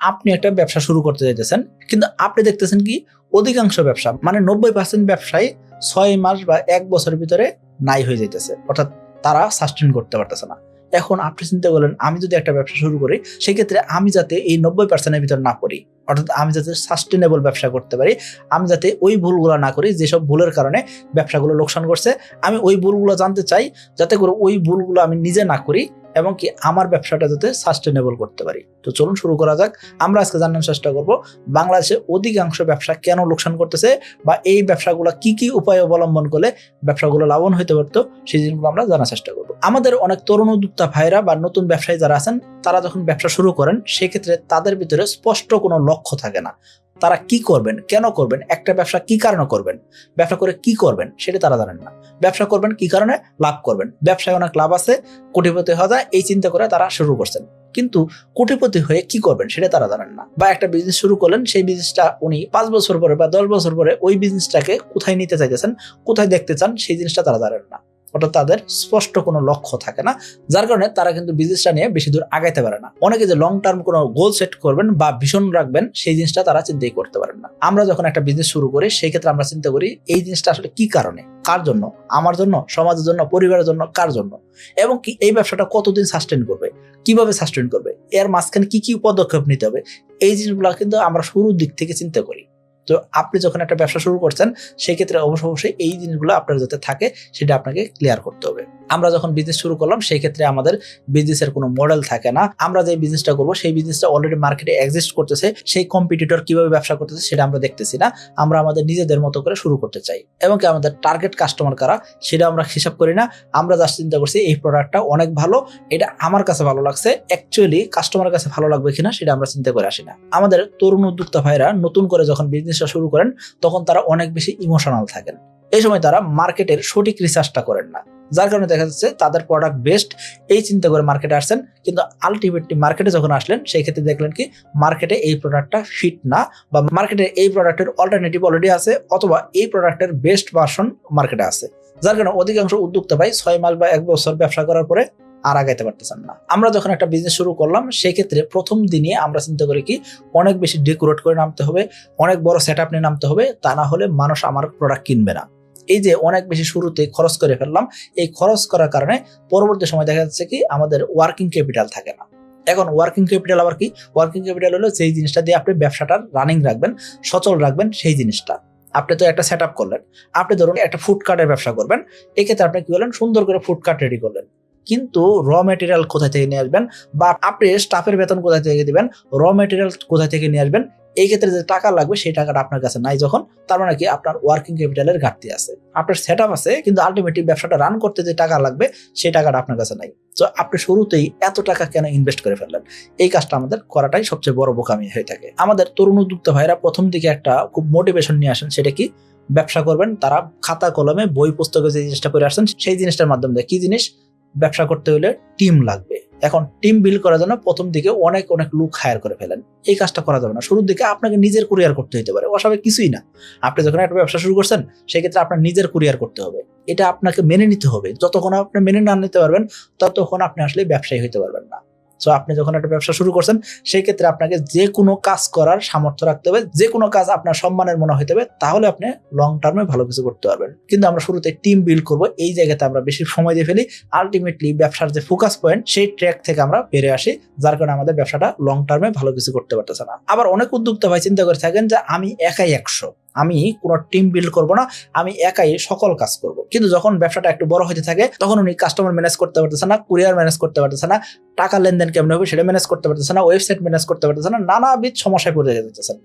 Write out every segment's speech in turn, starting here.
আপনি একটা ব্যবসা শুরু করতে চাইতেছেন কিন্তু আপনি দেখতেছেন কি অধিকাংশ ব্যবসা মানে নব্বই পার্সেন্ট ব্যবসায় ছয় মাস বা এক বছরের ভিতরে নাই হয়ে যাইতেছে, অর্থাৎ তারা সাস্টেন করতে পারতেছে না। এখন আপনি চিন্তা করলেন, আমি যদি একটা ব্যবসা শুরু করি, সেক্ষেত্রে আমি যাতে এই নব্বই পার্সেন্টের ভিতর না পড়ি, অর্থাৎ আমি যাতে সাস্টেনেবল ব্যবসা করতে পারি, আমি যাতে ওই ভুলগুলো না করি, যেসব ভুলের কারণে ব্যবসাগুলো লোকসান করছে, আমি ওই ভুলগুলো জানতে চাই, যাতে করে ওই ভুলগুলো আমি নিজে না করি এবং কি আমার ব্যবসাটা যাতে সাস্টেনেবল করতে পারি। তো চলুন শুরু করা যাক। আমরা আজকে জানার চেষ্টা করব, বাংলাদেশে অধিকাংশ ব্যবসা কেন লোকসান করতেছে বা এই ব্যবসাগুলো কি কি উপায় অবলম্বন করলে ব্যবসাগুলো লাভবান হইতে পারতো, সেই জিনিসগুলো আমরা জানার চেষ্টা করব। আমাদের অনেক তরুণ উদ্যোক্তা ভাইরা বা নতুন ব্যবসায়ী যারা আছেন, তারা যখন ব্যবসা শুরু করেন, সেক্ষেত্রে তাদের ভিতরে স্পষ্ট কোনো লক্ষ্য থাকে না। তারা কি করবেন? কেন করবেন? একটা ব্যবসা কি কারণে করবেন? ব্যবসা করে কি করবেন? সেটা তারা জানেন না। ব্যবসা করবেন কি কারণে? লাভ করবেন। ব্যবসায় অনেক লাভ আছে, কোটিপতি হওয়া যায়, এই চিন্তা করে তারা শুরু করছেন। কিন্তু কোটিপতি হয়ে কি করবেন সেটা তারা জানেন না। বা একটা বিজনেস শুরু করলেন, সেই বিজনেসটা উনি পাঁচ বছর পরে বা দশ বছর পরে ওই বিজনেসটাকে কোথায় নিতে চাইতেছেন, কোথায় দেখতে চান, সেই জিনিসটা তারা জানেন না। অর্থাৎ তাদের স্পষ্ট কোনো লক্ষ্য থাকে না। যার কারণে তারা কিন্তু বিজনেসটা নিয়ে বেশি দূর আগাইতে পারে না। অনেকে যে লং টার্ম কোনো গোল সেট করবেন বা ভীষণ রাখবেন, সেই জিনিসটা তারা চিন্তাই করতে পারেন না। আমরা যখন একটা বিজনেস শুরু করি, সেই ক্ষেত্রে আমরা চিন্তা করি, এই জিনিসটা আসলে কি কারণে? কার জন্য? আমার জন্য? সমাজের জন্য? পরিবারের জন্য? কার জন্য? এবং কি এই ব্যবসাটা কতদিন সাস্টেন করবে? কীভাবে সাস্টেন করবে? এর মাঝখানে কি কি পদক্ষেপ নিতে হবে? এই জিনিসগুলো কিন্তু আমরা শুরুর দিক থেকে চিন্তা করি। তো আপনি যখন একটা ব্যবসা শুরু করছেন সেক্ষেত্রে অবশ্য অবশ্যই এই জিনিসগুলো আপনার যাতে থাকে, সেটা আপনাকে ক্লিয়ার করতে হবে। আমরা যখন বিজনেস শুরু করলাম সেই ক্ষেত্রে আমাদের বিজনেসের কোনো মডেল থাকে না। আমরা যে বিজনেসটা করব, সেই বিজনেসটা অলরেডি মার্কেটে এক্সিস্ট করতেছে। সেই কম্পিটিটর কীভাবে ব্যবসা করতেছে, সেটা আমরা দেখতেছি না। আমরা আমাদের নিজেদের মতো করে শুরু করতে চাই। এবং কি আমাদের টার্গেট কাস্টমার কারা, সেটা আমরা হিসাব করি না। আমরা জাস্ট চিন্তা করছি, এই প্রোডাক্টটা অনেক ভালো, এটা আমার কাছে ভালো লাগছে। অ্যাকচুয়ালি কাস্টমারের কাছে ভালো লাগবে কিনা, সেটা আমরা চিন্তা করে আসি না। আমাদের তরুণ উদ্যোক্তা ভাইরা নতুন করে যখন বিজনেসটা শুরু করেন, তখন তারা অনেক বেশি ইমোশনাল থাকেন। এই সময় তারা মার্কেটের সঠিক রিসার্চটা করেন না। যার কারণে দেখা যাচ্ছে তাদের প্রোডাক্ট বেস্ট এই চিন্তা করে মার্কেটে আসছেন। কিন্তু আলটিমেটলি মার্কেটে যখন আসলেন, সেই ক্ষেত্রে দেখলেন কি মার্কেটে এই প্রোডাক্টটা ফিট না বা মার্কেটে এই প্রোডাক্টের অল্টারনেটিভ অলরেডি আছে অথবা এই প্রোডাক্টের বেস্ট ভার্সন মার্কেটে আছে। যার কারণে অধিকাংশ উদ্যোক্তা ভাই ছয় মাস বা এক বছর ব্যবসা করার পরে আর আগাইতে পারতেছেন না। আমরা যখন একটা বিজনেস শুরু করলাম, সেই ক্ষেত্রে প্রথম দিনে আমরা চিন্তা করি কি, অনেক বেশি ডেকোরেট করে নামতে হবে, অনেক বড় সেট নিয়ে নামতে হবে, তা না হলে মানুষ আমার প্রোডাক্ট কিনবে না। এই যে অনেক বেশি শুরুতে খরচ করে ফেললাম, এই খরচ করার কারণে পরবর্তী সময় দেখা যাচ্ছে কি আমাদের ওয়ার্কিং ক্যাপিটাল থাকে না। এখন ওয়ার্কিং ক্যাপিটাল আবার কি? ওয়ার্কিং ক্যাপিটাল হলো সেই জিনিসটা দিয়ে আপনি ব্যবসাটা রানিং রাখবেন, সচল রাখবেন সেই জিনিসটা। আপনি তো একটা সেট করলেন। আপনি ধরুন একটা ফুডকার্টের ব্যবসা করবেন। এক্ষেত্রে আপনি কি করলেন? সুন্দর করে ফুড ফুডকার্ট রেডি করলেন। কিন্তু র মেটেরিয়াল কোথায় থেকে নিয়ে আসবেন? বা আপনি স্টাফের বেতন কোথায় থেকে দিবেন? র মেটেরিয়াল কোথায় থেকে নিয়ে আসবেন? এই ক্ষেত্রে যে টাকা লাগবে, সেই টাকাটা আপনার কাছে নাই যখন, তার মানে কি আপনার ওয়ার্কিং ক্যাপিটালের ঘাটতি আছে। আপনার সেট আছে, কিন্তু আলটিমেটলি ব্যবসাটা রান করতে যে টাকা লাগবে, সেই টাকাটা আপনার কাছে নাই। তো আপনি শুরুতেই এত টাকা কেন ইনভেস্ট করে ফেললেন? এই কাজটা আমাদের করাটাই সবচেয়ে বড় বোকামি হয়ে থাকে। আমাদের তরুণ উদ্যোক্তা ভাইরা প্রথম দিকে একটা খুব মোটিভেশন নিয়ে আসেন, সেটা কি? ব্যবসা করবেন, তারা খাতা কলমে বই পুস্তকে যে জিনিসটা করে আসছেন, সেই জিনিসটার মাধ্যমে কি জিনিস? ব্যবসা করতে হলে টিম লাগবে। এখন টিম বিল্ড করার জন্য প্রথম দিকে অনেক অনেক লোক হায়ার করে ফেলেন। এই কাজটা করা যাবে না। শুরুর দিকে আপনাকে নিজের কুরিয়ার করতে হতে পারে। অস্বাভাবিক কিছুই না। আপনি যখন একটা ব্যবসা শুরু করছেন, সেক্ষেত্রে আপনার নিজের কুরিয়ার করতে হবে। এটা আপনাকে মেনে নিতে হবে। যতক্ষণ আপনি মেনে না নিতে পারবেন, ততক্ষণ আপনি আসলে ব্যবসায়ী হতে পারবেন সো আপনি যখন একটা ব্যবসা শুরু করছেন, সেই ক্ষেত্রে আপনাকে যে কোনো কাজ করার সামর্থ্য রাখতে হবে, যে কোনো কাজ আপনার সম্মানের মনে হইতে হবে, তাহলে আপনি লং টার্মে ভালো কিছু করতে পারবেন। কিন্তু আমরা শুরুতে টিম বিল্ড করব, এই জায়গাতে আমরা বেশি সময় দিয়ে ফেলি। আলটিমেটলি ব্যবসার যে ফোকাস পয়েন্ট সেই ট্র্যাক থেকে আমরা বেড়ে আসি, যার কারণে আমাদের ব্যবসাটা লং টার্মে ভালো কিছু করতে পারতেছে না। আবার অনেক উদ্যোক্তা ভাই চিন্তা করে থাকেন যে, আমি একাই একশো। আমি কোনো টিম বিল্ড করব না, আমি একাই সকল কাজ করব। কিন্তু যখন ব্যবসাটা একটু বড় হতে থাকে, তখন উনি কাস্টমার ম্যানেজ করতে পারতেছে না কুরিয়ার ম্যানেজ করতে পারতেছে না, টাকা লেনদেন কেমন হবে সেটা ম্যানেজ করতে পারতেছে না ওয়েবসাইট ম্যানেজ করতে পারতেছে না, নানাবিধ সমস্যায় পড়ে যেতেছেন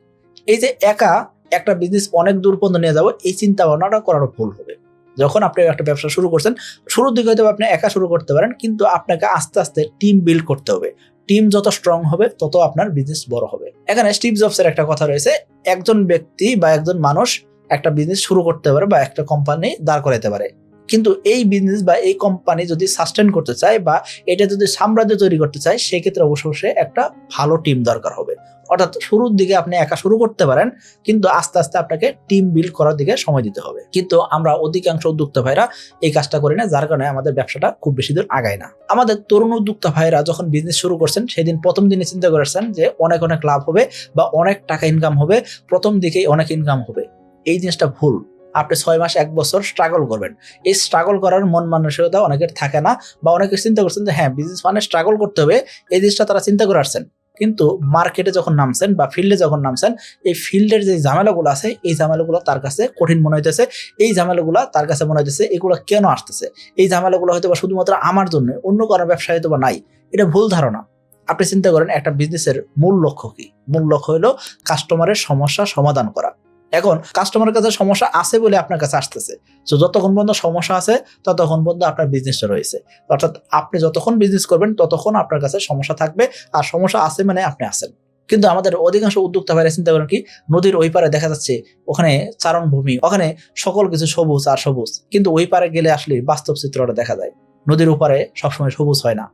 এই যে একা একটা বিজনেস অনেক দূর পর্যন্ত নিয়ে যাব, এই চিন্তা ভাবনাটা করারও ভুল হবে। যখন আপনি একটা ব্যবসা শুরু করছেন, শুরুর দিকে হয়তো আপনি একা শুরু করতে পারেন, কিন্তু আপনাকে আস্তে আস্তে টিম বিল্ড করতে হবে। টিম যত স্ট্রং হবে, তত আপনার বিজনেস বড় হবে। এখানে স্টিভ জবসের একটা কথা রয়েছে, একজন ব্যক্তি বা একজন মানুষ একটা বিজনেস শুরু করতে পারে বা একটা কোম্পানি দাঁড় করাইতে পারে। কিন্তু এই বিজনেস বা এই কোম্পানি যদি সাস্টেন করতে চায় বা এটা যদি সাম্রাজ্য তৈরি করতে চায়, সেক্ষেত্রে অবশ্য অবশ্যই একটা ভালো টিম দরকার হবে। অর্থাৎ শুরুর দিকে আপনি একা শুরু করতে পারেন, কিন্তু আস্তে আস্তে আপনাকে টিম বিল্ড করার দিকে সময় দিতে হবে। কিন্তু আমরা অধিকাংশ উদ্যোক্তা ভাইরা এই কাজটা করি না, যার কারণে আমাদের ব্যবসাটা খুব বেশি দূর আগায় না। আমাদের তরুণ উদ্যোক্তা ভাইরা যখন বিজনেস শুরু করছেন, সেদিন প্রথম দিনে চিন্তা করেছেন যে অনেক অনেক লাভ হবে বা অনেক টাকা ইনকাম হবে, প্রথম দিকেই অনেক ইনকাম হবে। এই জিনিসটা ভুল। আপনি ছয় মাস, এক বছর স্ট্রাগল করবেন। এই স্ট্রাগল করার মন মানসিকতা অনেকের থাকে না বা অনেকে চিন্তা করছেন যে হ্যাঁ বিজনেস মানে স্ট্রাগল করতে হবে, এই জিনিসটা তারা চিন্তা করে আসছেন। কিন্তু মার্কেটে যখন নামছেন বা ফিল্ডে যখন নামছেন, এই ফিল্ডের যে ঝামেলাগুলো আছে, এই ঝামেলাগুলো তার কাছে কঠিন মনে হইতেছে। এই ঝামেলাগুলো তার কাছে মনে হইতেছে, এগুলো কেন আসতেছে? এই ঝামেলাগুলো হয়তো বা শুধুমাত্র আমার জন্য, অন্য কারও ব্যবসা হয়তো বা নাই। এটা ভুল ধারণা। আপনি চিন্তা করেন, একটা বিজনেসের মূল লক্ষ্য কি? মূল লক্ষ্য হলো কাস্টমারের সমস্যা সমাধান করা। এখন কাস্টমারের কাছে সমস্যা আছে বলে আপনার কাছে আসতেছে। তো যতক্ষণ পর্যন্ত সমস্যা আছে, ততক্ষণ পর্যন্ত আপনার বিজনেসটা রয়েছে। অর্থাৎ আপনি যতক্ষণ বিজনেস করবেন, ততক্ষণ আপনার কাছে সমস্যা থাকবে। আর সমস্যা আছে মানে আপনি আসেন কিন্তু আমাদের অধিকাংশ উদ্যোক্তা ভাইরা চিন্তা করেন কি, নদীর ওই পারে দেখা যাচ্ছে ওখানে চারণভূমি, ওখানে সকল কিছু সবুজ আর সবুজ। কিন্তু ওই পারে গেলে আসলে বাস্তব চিত্রটা দেখা যায়। নদীর ওপারে সবসময় সবুজ হয় না।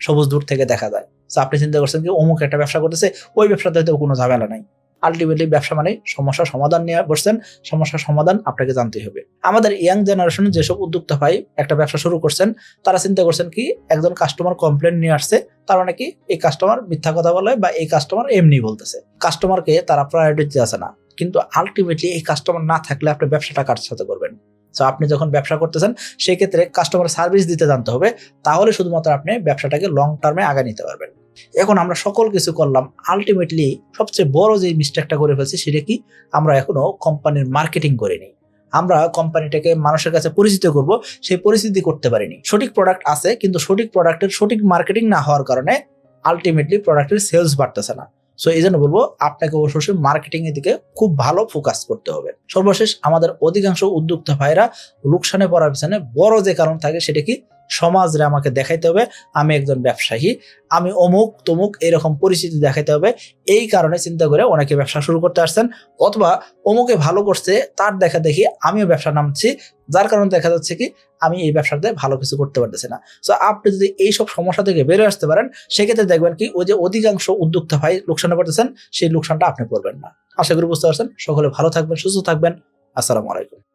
সবুজ দূর থেকে দেখা যায়। আপনি চিন্তা করছেন কি, অমুক একটা ব্যবসা করতেছে, ওই ব্যবসাতে হয়তো কোনো ঝামেলা নাই। আলটিমেটলি ব্যবসা মানে সমস্যার সমাধান নিয়ে বসছেন সমস্যার সমাধান আপনাকে জানতে হবে। আমাদের ইয়াং জেনারেশন যেসব উদ্যোক্তা ভাই একটা ব্যবসা শুরু করছেন, তারা চিন্তা করছেন কি, একজন কাস্টমার কমপ্লেন নিয়ে আসছে, তারা নাকি এই কাস্টমার মিথ্যা কথা বলে বা এই কাস্টমার এমনি বলতেছে। কাস্টমারকে তারা প্রায়োরিটি দিতেছে না, কিন্তু আলটিমেটলি এই কাস্টমার না থাকলে আপনি ব্যবসাটা কার সাথে করবেন? তো আপনি যখন ব্যবসা করতেছেন সেই ক্ষেত্রে কাস্টমার সার্ভিস দিতে জানতে হবে, তাহলে শুধুমাত্র আপনি ব্যবসাটাকে লং টার্মে আগে নিতে পারবেন। এখন আমরা সকল কিছু করলাম। আলটিমেটলি সবচেয়ে বড় যে মিস্টেকটা করে ফেলছি, সেটা কি? আমরা এখনও কোম্পানির মার্কেটিং করিনি। আমরা কোম্পানিটাকে মানুষের কাছে পরিচিত করব সেই পরিস্থিতি করতে পারিনি। সঠিক প্রোডাক্ট আছে, কিন্তু সঠিক প্রোডাক্টের সঠিক মার্কেটিং না হওয়ার কারণে আলটিমেটলি প্রোডাক্টের সেলস বাড়তেছে না। সো এই জন্য বলব, আপনাকে অবশ্যই মার্কেটিং এর দিকে খুব ভালো ফোকাস করতে হবে। সর্বশেষ, আমাদের অধিকাংশ উদ্যোক্তা ভাইরা লোকসানে পড়ার পিছনে বড় যে কারণ থাকে, সেটা কি? সমাজরে আমাকে দেখাইতে হবে, আমি একজন ব্যবসায়ী, আমি অমুক তমুক এরকম পরিস্থিতি দেখাইতে হবে, এই কারণে চিন্তা করে অনেকে ব্যবসা শুরু করতে আসছেন, অথবা অমুকে ভালো করছে, তার দেখা দেখি আমিও ব্যবসা নামছি, যার কারণে দেখা যাচ্ছে কি, আমি এই ব্যবসাতে ভালো কিছু করতে পারতেছি না। সো আপনি যদি এইসব সমস্যা থেকে বেরোয় আসতে পারেন, সেক্ষেত্রে দেখবেন কি, ওই যে অধিকাংশ উদ্যোক্তা ভাই লোকসানে পড়তেছেন, সেই লোকসানটা আপনি করবেন না। আশা করি বুঝতে পারছেন, সকলে ভালো থাকবেন, সুস্থ থাকবেন, আসসালামু আলাইকুম।